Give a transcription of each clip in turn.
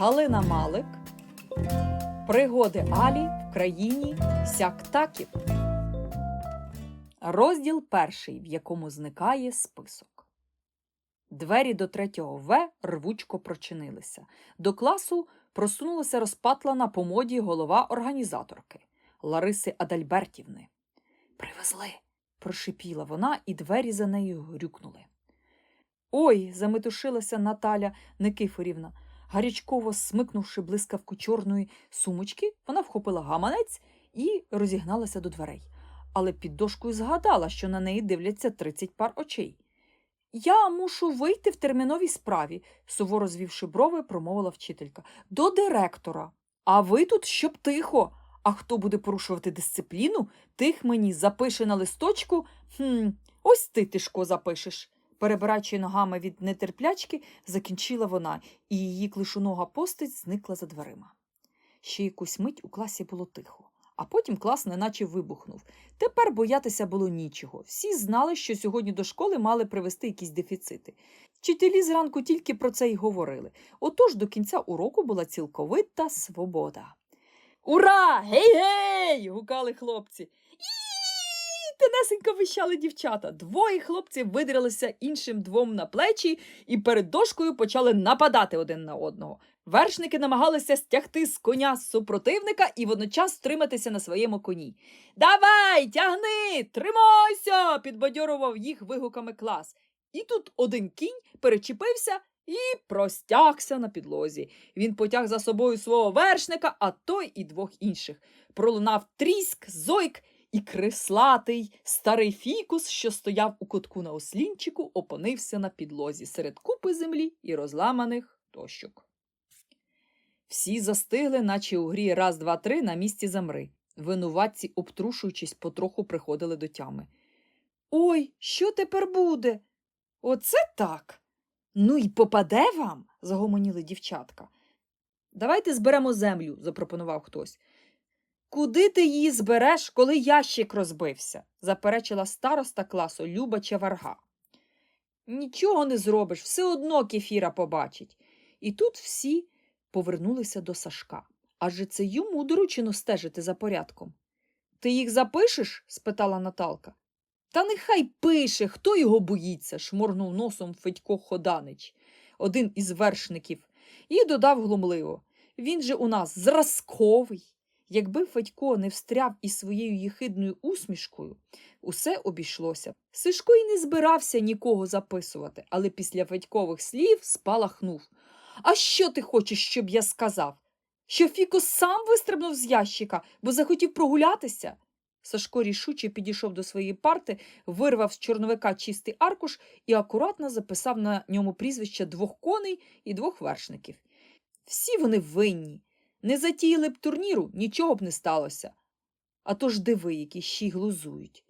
Галина Малик. Пригоди Алі в країні сяктаків. Розділ перший, в якому зникає список. Двері до третього В рвучко прочинилися. До класу просунулася розпатлана по моді голова організаторки Лариси Адальбертівни. Привезли, прошипіла вона, і двері за нею грюкнули. Ой, заметушилася Наталя Никифорівна. Гарячково смикнувши блискавку чорної сумочки, вона вхопила гаманець і розігналася до дверей. Але під дошкою згадала, що на неї дивляться 30 пар очей. Я мушу вийти в терміновій справі, суворо звівши брови, промовила вчителька. До директора. А ви тут щоб тихо. А хто буде порушувати дисципліну, тих мені запише на листочку. Хм, ось ти, Тишко, запишеш. Перебираючи ногами від нетерплячки, закінчила вона, і її клишонога постать зникла за дверима. Ще якусь мить у класі було тихо, а потім клас неначе вибухнув. Тепер боятися було нічого. Всі знали, що сьогодні до школи мали привезти якісь дефіцити. Вчителі зранку тільки про це й говорили. Отож до кінця уроку була цілковита свобода. Ура! Гей-гей! гукали хлопці. Тенесенько вищали дівчата. Двоє хлопців видрялися іншим двом на плечі і перед дошкою почали нападати один на одного. Вершники намагалися стягти з коня супротивника і водночас триматися на своєму коні. Давай, тягни, тримайся! підбадьорував їх вигуками клас. І тут один кінь перечепився і простягся на підлозі. Він потяг за собою свого вершника, а той і двох інших. Пролунав тріск, зойк, і крислатий старий фікус, що стояв у кутку на ослінчику, опинився на підлозі серед купи землі і розламаних дощок. Всі застигли, наче у грі раз, два, три на місці замри. Винуватці, обтрушуючись, потроху приходили до тями. Ой, що тепер буде? Оце так. Ну й попаде вам, загомоніли дівчатка. Давайте зберемо землю, запропонував хтось. Куди ти її збереш, коли ящик розбився? заперечила староста класу Люба Чаварга. Нічого не зробиш, все одно кефіра побачить. І тут всі повернулися до Сашка. Адже це йому доручено стежити за порядком. Ти їх запишеш? спитала Наталка. Та нехай пише, хто його боїться, шморгнув носом Федько Ходанич, один із вершників, і додав глумливо. Він же у нас зразковий. Якби Федько не встряв із своєю єхидною усмішкою, усе обійшлося. Сишко й не збирався нікого записувати, але після Федькових слів спалахнув. А що ти хочеш, щоб я сказав? Що Фіко сам вистрибнув з ящика, бо захотів прогулятися? Сашко рішуче підійшов до своєї парти, вирвав з чорновика чистий аркуш і акуратно записав на ньому прізвища двох коней і двох вершників. Всі вони винні. Не затіяли б турніру, нічого б не сталося. А то ж диви, які ще й глузують.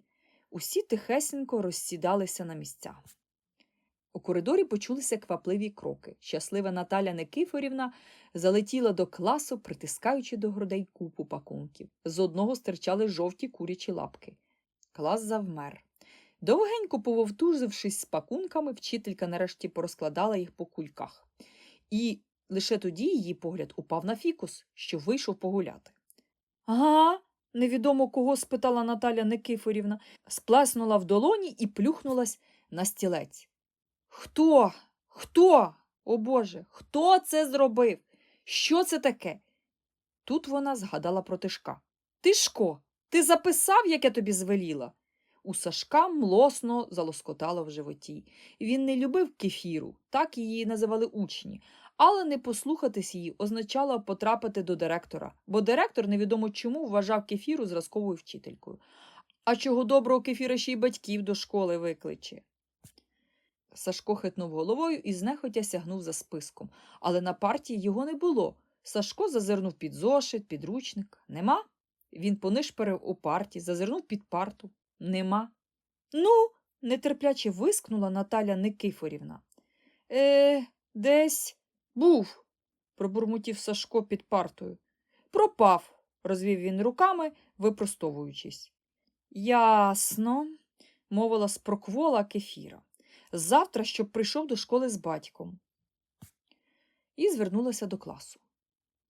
Усі тихесенько розсідалися на місця. У коридорі почулися квапливі кроки. Щаслива Наталя Никифорівна залетіла до класу, притискаючи до грудей купу пакунків. З одного стирчали жовті курячі лапки. Клас завмер. Довгенько пововтузившись з пакунками, вчителька нарешті порозкладала їх по кульках. І лише тоді її погляд упав на фікус, що вийшов погуляти. Ага, невідомо кого спитала Наталя Никифорівна, сплеснула в долоні і плюхнулась на стілець. Хто? Хто? О Боже, хто це зробив? Що це таке? Тут вона згадала про Тишка. Тишко, ти записав, як я тобі звеліла? У Сашка млосно залоскотало в животі. Він не любив кефіру, так її називали учні, але не послухатись її означало потрапити до директора, бо директор невідомо чому вважав кефіру зразковою вчителькою. А чого доброго кефіра ще й батьків до школи викличе. Сашко хитнув головою і знехотя сягнув за списком, але на партії його не було. Сашко зазирнув під зошит, підручник. Нема. Він понишперив у парті, зазирнув під парту. Нема. Ну, нетерпляче вискнула Наталя Никифорівна. Е, десь був, пробурмотів Сашко під партою. Пропав, розвів він руками, випростовуючись. Ясно, мовила спроквола кефіра. Завтра, щоб прийшов до школи з батьком. і звернулася до класу.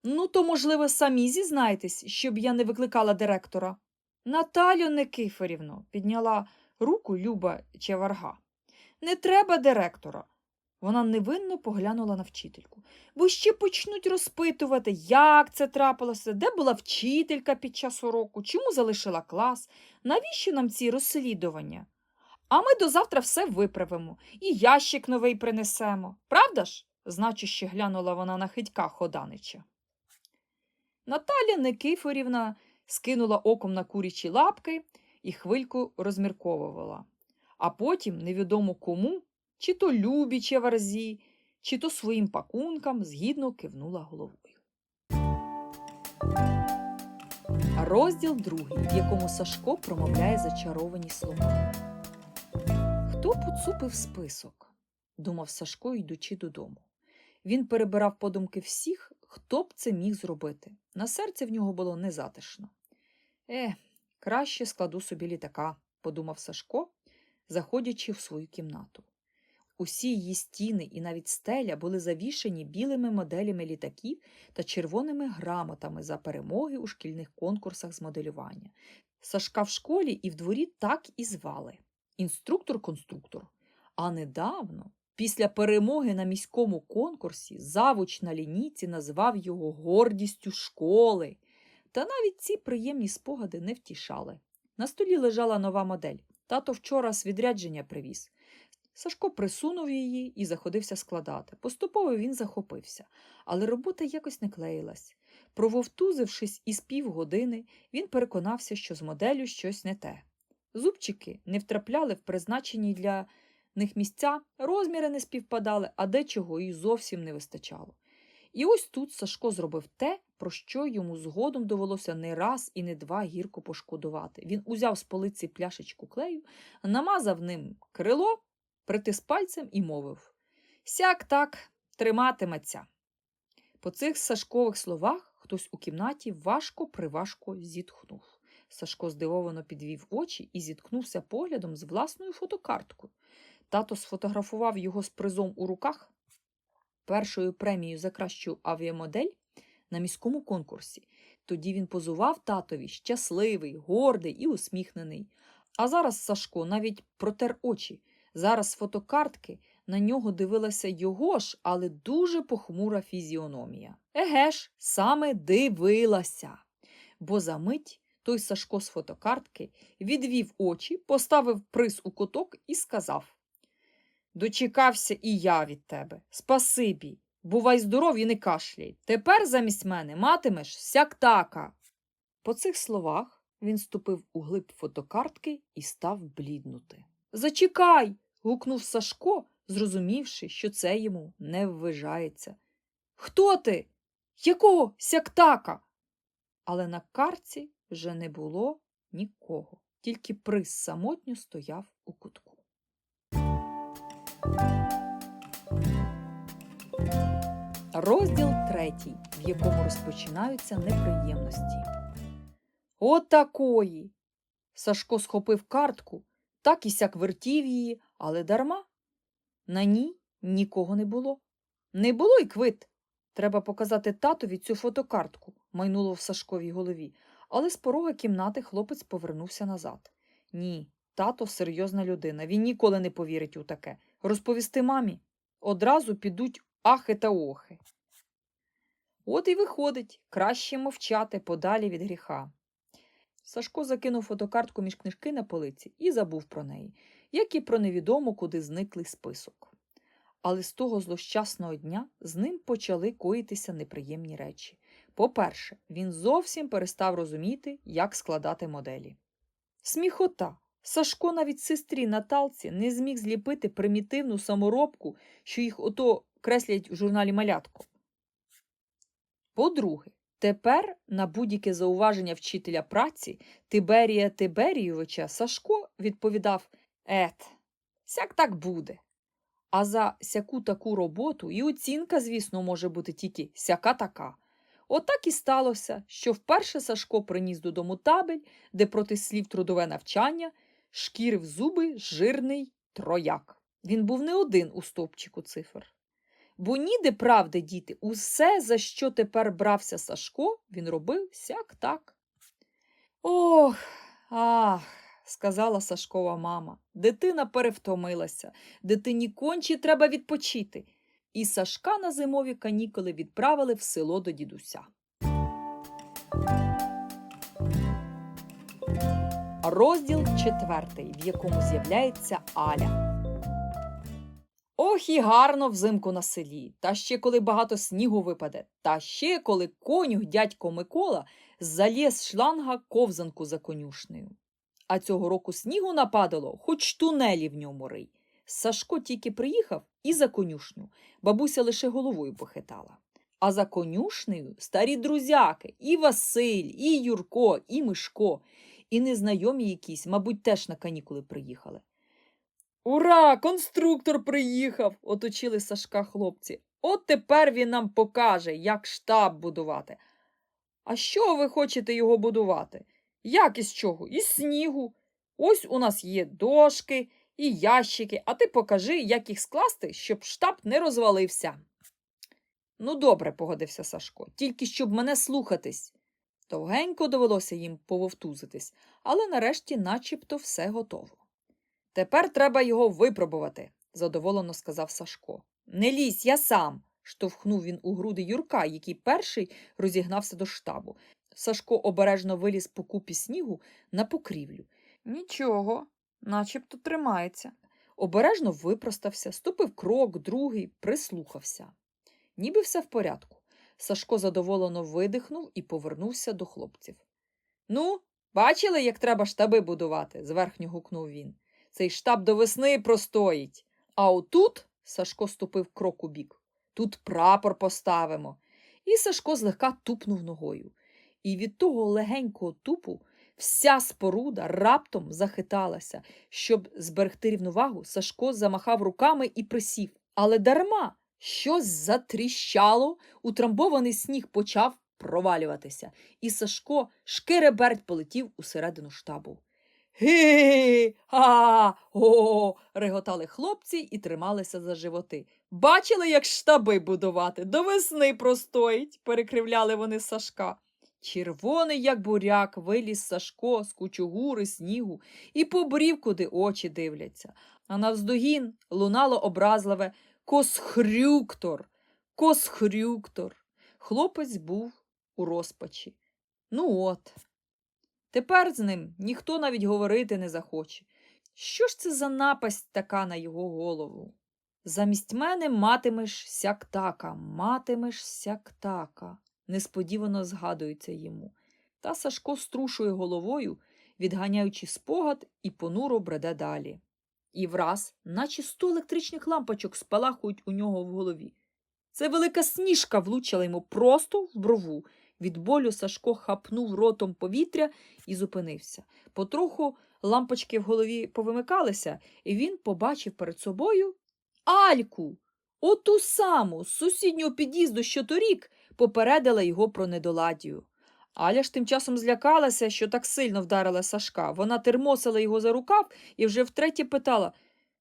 Ну, то, можливо, самі зізнаєтесь, щоб я не викликала директора. Наталю Никифорівно, підняла руку Люба Чеварга. Не треба директора. Вона невинно поглянула на вчительку. Бо ще почнуть розпитувати, як це трапилося, де була вчителька під час уроку, чому залишила клас, навіщо нам ці розслідування? А ми до завтра все виправимо і ящик новий принесемо. Правда ж? значуще глянула вона на хитька Ходанича. Наталя Никифорівна скинула оком на курячі лапки і хвильку розмірковувала, а потім невідомо кому, чи то любі чеварзі, чи то своїм пакункам згідно кивнула головою. Розділ другий, в якому Сашко промовляє зачаровані слова. Хто поцупив список? думав Сашко, йдучи додому. Він перебирав подумки всіх, хто б це міг зробити. На серці в нього було незатишно. Е, краще складу собі літака, подумав Сашко, заходячи в свою кімнату. Усі її стіни і навіть стеля були завішені білими моделями літаків та червоними грамотами за перемоги у шкільних конкурсах з моделювання. Сашка в школі і в дворі так і звали інструктор-конструктор. А недавно, після перемоги на міському конкурсі, завуч на лінійці назвав його гордістю школи. Та навіть ці приємні спогади не втішали. На столі лежала нова модель. Тато вчора з відрядження привіз. Сашко присунув її і заходився складати. Поступово він захопився, але робота якось не клеїлась. Прововтузившись із півгодини, він переконався, що з моделлю щось не те. Зубчики не втрапляли в призначені для них місця, розміри не співпадали, а дечого і зовсім не вистачало. І ось тут Сашко зробив те, про що йому згодом довелося не раз і не два гірко пошкодувати. Він узяв з полиці пляшечку клею, намазав ним крило, притис пальцем і мовив Сяк так триматиметься. По цих Сашкових словах хтось у кімнаті важко приважко зітхнув. Сашко здивовано підвів очі і зіткнувся поглядом з власною фотокарткою. Тато сфотографував його з призом у руках першою премією за кращу авіамодель на міському конкурсі. Тоді він позував татові щасливий, гордий і усміхнений. А зараз Сашко навіть протер очі. Зараз з фотокартки на нього дивилася його ж, але дуже похмура фізіономія. Еге ж, саме дивилася. Бо за мить той Сашко з фотокартки відвів очі, поставив приз у куток і сказав Дочекався і я від тебе. Спасибі. Бувай здоров'я, не кашляй. Тепер замість мене матимеш сяктака. По цих словах він ступив у глиб фотокартки і став бліднути. Зачекай. Гукнув Сашко, зрозумівши, що це йому не ввижається. Хто ти? Якого сяктака? Але на картці вже не було нікого, тільки приз самотньо стояв у кутку. Розділ третій, в якому розпочинаються неприємності. Отакої. Сашко схопив картку, так і сяк вертів її, але дарма. На ній нікого не було. Не було й квит. Треба показати татові цю фотокартку, майнуло в Сашковій голові, але з порога кімнати хлопець повернувся назад. Ні, тато серйозна людина, він ніколи не повірить у таке. Розповісти мамі одразу підуть ахи та охи. От і виходить, краще мовчати подалі від гріха. Сашко закинув фотокартку між книжки на полиці і забув про неї, як і про невідомо, куди зниклий список. Але з того злощасного дня з ним почали коїтися неприємні речі. По-перше, він зовсім перестав розуміти, як складати моделі. Сміхота. Сашко навіть сестрі Наталці не зміг зліпити примітивну саморобку, що їх ото креслять в журналі малятко. По-друге, тепер на будь-яке зауваження вчителя праці Тиберія Тиберійовича Сашко відповідав Ет, сяк так буде. А за сяку таку роботу і оцінка, звісно, може бути тільки сяка така. Отак і сталося, що вперше Сашко приніс додому табель, де проти слів трудове навчання шкірив зуби жирний трояк. Він був не один у стовпчику цифр. Бо ніде правди діти, усе, за що тепер брався Сашко, він робив сяк так. Ох, ах, сказала Сашкова мама. Дитина перевтомилася, дитині конче треба відпочити. І Сашка на зимові канікули відправили в село до дідуся. Розділ четвертий, в якому з'являється Аля. Ох і гарно взимку на селі, та ще коли багато снігу випаде, та ще коли конюх дядько Микола заліз шланга ковзанку за конюшнею. А цього року снігу нападало, хоч тунелі в ньому рий. Сашко тільки приїхав і за конюшню. Бабуся лише головою похитала. А за конюшнею старі друзяки і Василь, і Юрко, і Мишко, і незнайомі якісь, мабуть, теж на канікули приїхали. Ура! Конструктор приїхав! оточили Сашка хлопці. От тепер він нам покаже, як штаб будувати. А що ви хочете його будувати? Як із чого? Із снігу. Ось у нас є дошки і ящики, а ти покажи, як їх скласти, щоб штаб не розвалився. Ну, добре, погодився Сашко, тільки щоб мене слухатись. Довгенько довелося їм пововтузитись, але нарешті начебто все готово. Тепер треба його випробувати, задоволено сказав Сашко. Не лізь, я сам. штовхнув він у груди Юрка, який перший розігнався до штабу. Сашко обережно виліз по купі снігу на покрівлю. Нічого, начебто тримається. Обережно випростався, ступив крок, другий, прислухався. Ніби все в порядку. Сашко задоволено видихнув і повернувся до хлопців. Ну, бачили, як треба штаби будувати? зверхньо гукнув він. Цей штаб до весни простоїть. А отут Сашко ступив крок у бік. Тут прапор поставимо. І Сашко злегка тупнув ногою. І від того легенького тупу вся споруда раптом захиталася. Щоб зберегти рівновагу, Сашко замахав руками і присів. Але дарма щось затріщало, утрамбований сніг почав провалюватися, і Сашко шкереберть полетів усередину штабу. Ге, ха, о, реготали хлопці і трималися за животи. Бачили, як штаби будувати? До весни простоїть, перекривляли вони Сашка. Червоний, як буряк, виліз Сашко з кучугури снігу і побрів, куди очі дивляться. А навздогін лунало образливе Косхрюктор, косхрюктор. Хлопець був у розпачі. Ну от. Тепер з ним ніхто навіть говорити не захоче. Що ж це за напасть така на його голову? Замість мене матимеш сяктака, матимеш сяктака, несподівано згадується йому. Та Сашко струшує головою, відганяючи спогад, і понуро бреде далі. І враз, наче сто електричних лампочок спалахують у нього в голові. Це велика сніжка влучила йому просто в брову. Від болю Сашко хапнув ротом повітря і зупинився. Потроху лампочки в голові повимикалися, і він побачив перед собою Альку, оту саму з сусіднього під'їзду, що торік попередила його про недоладію. Аля ж тим часом злякалася, що так сильно вдарила Сашка. Вона термосила його за рукав і вже втретє питала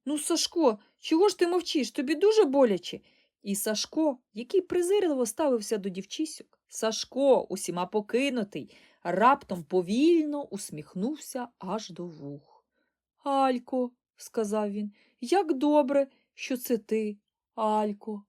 Ну, Сашко, чого ж ти мовчиш? Тобі дуже боляче. І Сашко, який презирливо ставився до дівчисьок, Сашко, усіма покинутий, раптом повільно усміхнувся аж до вух. Алько, сказав він, як добре, що це ти, Алько.